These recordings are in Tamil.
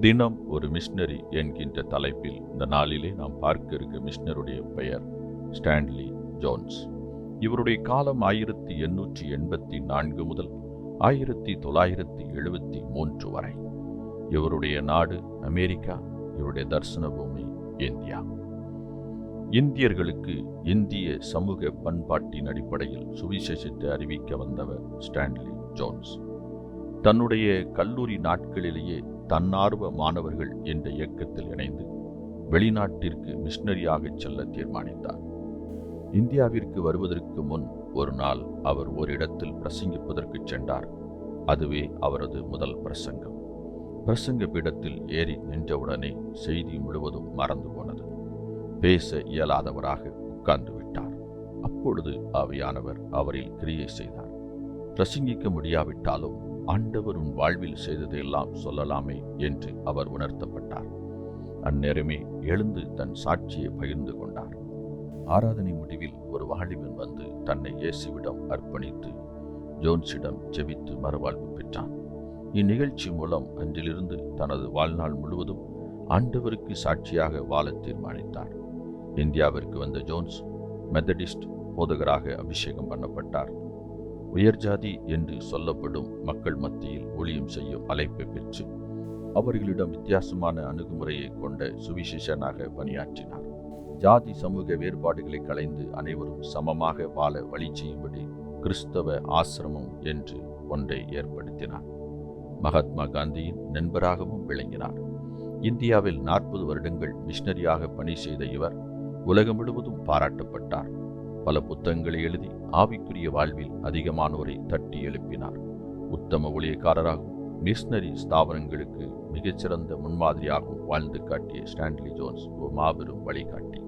தினம் ஒரு மிஷினரி என்கின்ற தலைப்பில் இந்த நாளிலே நாம் பார்க்க இருக்க மிஷனருடைய பெயர் ஸ்டான்லி ஜோன்ஸ். இவருடைய காலம் ஆயிரத்தி எண்ணூற்றி எண்பத்தி நான்கு முதல் ஆயிரத்தி தொள்ளாயிரத்தி எழுபத்தி மூன்று வரை. இவருடைய நாடு அமெரிக்கா இவருடைய தரிசன பூமி இந்தியா. இந்தியர்களுக்கு இந்திய சமூக பண்பாட்டின் அடிப்படையில் சுவிசேஷத்தை அறிவிக்க வந்தவர் ஸ்டான்லி ஜோன்ஸ். தன்னுடைய கல்லூரி நாட்களிலேயே தன்னார்வ மாணவர்கள் என்ற இயக்கத்தில் இணைந்து வெளிநாட்டிற்கு மிஷனரியாக செல்ல தீர்மானித்தார். இந்தியாவிற்கு வருவதற்கு முன் ஒரு நாள் அவர் ஓரிடத்தில் பிரசங்கிப்பதற்கு சென்றார். அதுவே அவரது முதல் பிரசங்கம். பிரசங்க பீடத்தில் ஏறி நின்றவுடனே செய்தி முழுவதும் மறந்து போனது. பேச இயலாதவராக உட்கார்ந்து விட்டார். அப்பொழுது ஆவியானவர் அவரில் கிரியை செய்தார். பிரசங்கிக்க முடியாவிட்டாலும் ஆண்டவர் உன் வாழ்வில் செய்ததையெல்லாம் சொல்லலாமே என்று அவர் உணர்த்தப்பட்டார். அந்நேரமே எழுந்து தன் சாட்சியை பகிர்ந்து கொண்டார். ஆராதனை முடிவில் ஒரு வாலிபன் வந்து தன்னை இயேசுவிடம் அர்ப்பணித்து ஜோன்ஸிடம் ஜெபித்து மறுவாழ்வு பெற்றான். இந்நிகழ்ச்சி மூலம் அன்றிலிருந்து தனது வாழ்நாள் முழுவதும் ஆண்டவருக்கு சாட்சியாக வாழ தீர்மானித்தார். இந்தியாவிற்கு வந்த ஜோன்ஸ் மெத்தடிஸ்ட் போதகராக அபிஷேகம் பண்ணப்பட்டார். உயர்ஜாதி என்று சொல்லப்படும் மக்கள் மத்தியில் ஒளியும் செய்யும் அழைப்பை பெற்று அவர்களிடம் வித்தியாசமான அணுகுமுறையை கொண்ட சுவிசேஷனாக பணியாற்றினார். ஜாதி சமூக வேறுபாடுகளை களைந்து அனைவரும் சமமாக வாழ வழி செய்யும்படி கிறிஸ்தவ ஆசிரமம் என்று ஒன்றை ஏற்படுத்தினார். மகாத்மா காந்தியின் நண்பராகவும் விளங்கினார். இந்தியாவில் நாற்பது வருடங்கள் மிஷனரியாக பணி செய்த இவர் உலகம் முழுவதும் பாராட்டப்பட்டார். பல புத்தகங்களை எழுதி ஆவிக்குரிய வாழ்வில் அதிகமானோரை தட்டி எழுப்பினார். உத்தம ஊழியக்காரராகவும் மிஷினரி ஸ்தாபனங்களுக்கு மிகச்சிறந்த முன்மாதிரியாகவும் வாழ்ந்து காட்டிய ஸ்டான்லி ஜோன்ஸ் ஒரு மாபெரும் வழிகாட்டி.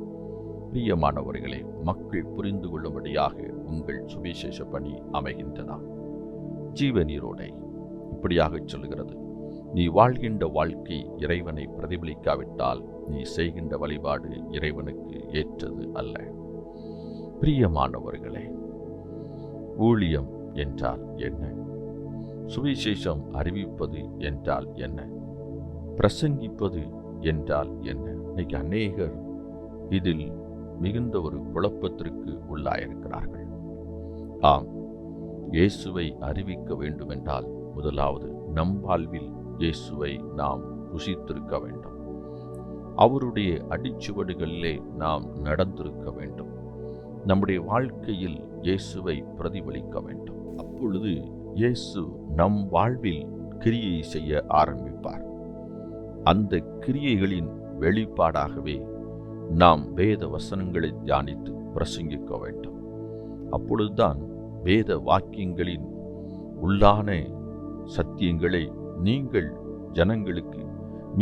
பிரியமானவர்களை மக்கள் புரிந்து கொள்ளும்படியாக உங்கள் சுவிசேஷ பணி அமைகின்றதா ஜீவ நீரோடை இப்படியாக சொல்கிறது நீ வாழ்கின்ற வாழ்க்கை இறைவனை பிரதிபலிக்காவிட்டால் நீ செய்கின்ற வழிபாடு இறைவனுக்கு ஏற்றது அல்ல. பிரியமானவர்களே ஊழியம் என்றால் என்ன? சுவிசேஷம் அறிவிப்பது என்றால் என்ன? பிரசங்கிப்பது என்றால் என்ன? இன்னைக்கு அநேகர் இதில் மிகுந்த ஒரு குழப்பத்திற்கு உள்ளாயிருக்கிறார்கள். ஆம் இயேசுவை அறிவிக்க வேண்டுமென்றால் முதலாவது நம் வாழ்வில் இயேசுவை நாம் புசித்திருக்க வேண்டும். அவருடைய அடிச்சுவடுகளிலே நாம் நடந்திருக்க வேண்டும். நம்முடைய வாழ்க்கையில் இயேசுவை பிரதிபலிக்க வேண்டும். அப்பொழுது இயேசு நம் வாழ்வில் கிரியை செய்ய ஆரம்பிப்பார். அந்த கிரியைகளின் வெளிப்பாடாகவே நாம் வேத வசனங்களை தியானித்து பிரசங்கிக்க வேண்டும். அப்பொழுதுதான் வேத வாக்கியங்களின் உள்ளான சத்தியங்களை நீங்கள் ஜனங்களுக்கு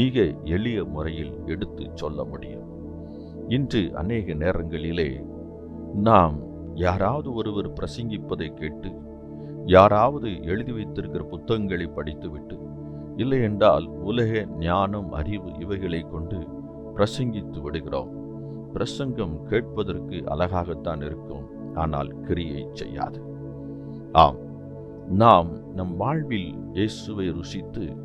மிக எளிய முறையில் எடுத்து சொல்ல முடியும். இன்று அநேக நேரங்களிலே நாம் யாராவது ஒருவர் பிரசங்கிப்பதை கேட்டு யாராவது எழுதி வைத்திருக்கிற புத்தகங்களை படித்துவிட்டு இல்லை என்றால் உலக ஞானம் அறிவு இவைகளை கொண்டு பிரசங்கித்து விடுகிறோம். பிரசங்கம் கேட்பதற்கு அழகாகத்தான் இருக்கும் ஆனால் கிரியை செய்யாது. ஆம் நாம் நம் வாழ்வில் இயேசுவை ருசித்து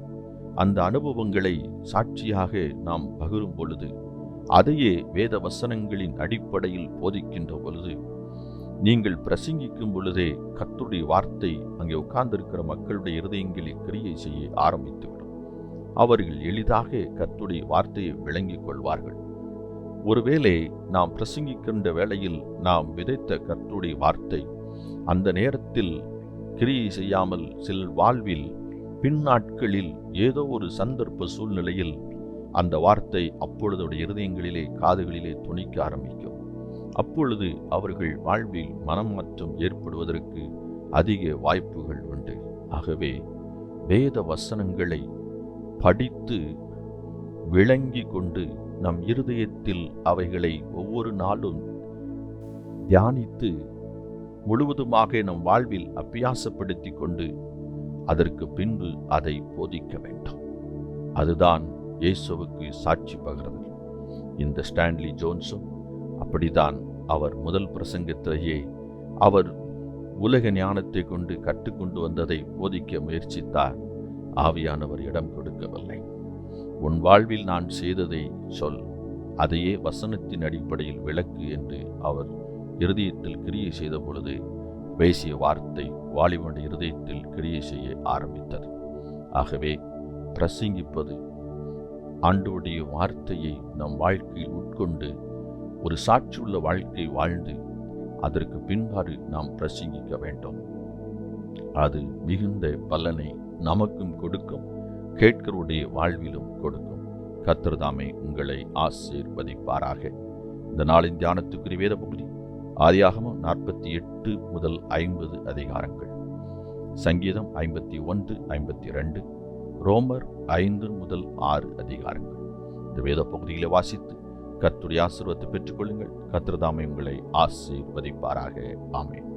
அந்த அனுபவங்களை சாட்சியாக நாம் பகிரும் பொழுது அதையே வேத வசனங்களின் அடிப்படையில் போதிக்கின்ற பொழுது நீங்கள் பிரசங்கிக்கும் பொழுதே கத்துடைய வார்த்தை அங்கே உட்கார்ந்திருக்கிற மக்களுடைய இருதயங்களில் கிரியை செய்ய ஆரம்பித்துவிடும். அவர்கள் எளிதாக கத்துடைய வார்த்தையை விளங்கிக் கொள்வார்கள். ஒருவேளை நாம் பிரசங்கிக்கின்ற வேளையில் நாம் விதைத்த கத்துடைய வார்த்தை அந்த நேரத்தில் கிரியை செய்யாமல் சில வாழ்வில் பின்னாட்களில் ஏதோ ஒரு சந்தர்ப்ப சூழ்நிலையில் அந்த வார்த்தை அப்பொழுதுடைய இருதயங்களிலே காதுகளிலே துணிக்க ஆரம்பிக்கும். அப்பொழுது அவர்கள் வாழ்வில் மனம் மாற்றம் ஏற்படுவதற்கு அதிக வாய்ப்புகள் உண்டு. ஆகவே வேத வசனங்களை படித்து விளங்கி கொண்டு நம் இருதயத்தில் அவைகளை ஒவ்வொரு நாளும் தியானித்து முழுவதுமாக நம் வாழ்வில் அபியாசப்படுத்தி கொண்டு அதற்கு பின்பு அதை போதிக்க வேண்டும். அதுதான் இயேசுவுக்கு சாட்சி பகிறது இந்த ஸ்டான்லி ஜோன்ஸும் அப்படிதான் அவர் முதல் பிரசங்கத்திலேயே அவர் உலக ஞானத்தை கொண்டு கற்றுக்கொண்டு வந்ததை போதிக்க முயற்சித்தார். ஆவியானவர் இடம் கொடுக்கவில்லை. உன் வாழ்வில் நான் செய்ததை சொல். அதையே வசனத்தின் அடிப்படையில் விளக்கு என்று அவர் இருதயத்தில் கிரியை செய்த பொழுது பேசிய வார்த்தை வாலிபனுடைய இருதயத்தில் கிரியை செய்ய ஆரம்பித்தது. ஆகவே பிரசங்கிப்பது ஆண்டோடைய வார்த்தையை நம் வாழ்க்கையில் உட்கொண்டு ஒரு சாட்சியுள்ள வாழ்க்கை வாழ்ந்து அதற்கு பின்பாறு நாம் பிரசங்கிக்க வேண்டும். அது மிகுந்த பலனை நமக்கும் கொடுக்கும். கேட்கருடைய வாழ்விலும் கொடுக்கும். கத்திரதாமே உங்களை ஆசீர்வதிப்பாராக. இந்த நாளின் தியானத்துக்குரிய வேத பகுதி ஆதியாகமம் நாற்பத்தி எட்டு முதல் ஐம்பது அதிகாரங்கள். சங்கீதம் ஐம்பத்தி ஒன்று ஐம்பத்தி ரெண்டு. ரோமர் ஐந்து முதல் ஆறு அதிகாரங்கள். இந்த வேத பகுதிகளை வாசித்து கத்துடைய ஆசீர்வத்தை பெற்றுக்கொள்ளுங்கள். கத்திரதாமை உங்களை ஆசீர்வதிப்பாராக. ஆமேன்.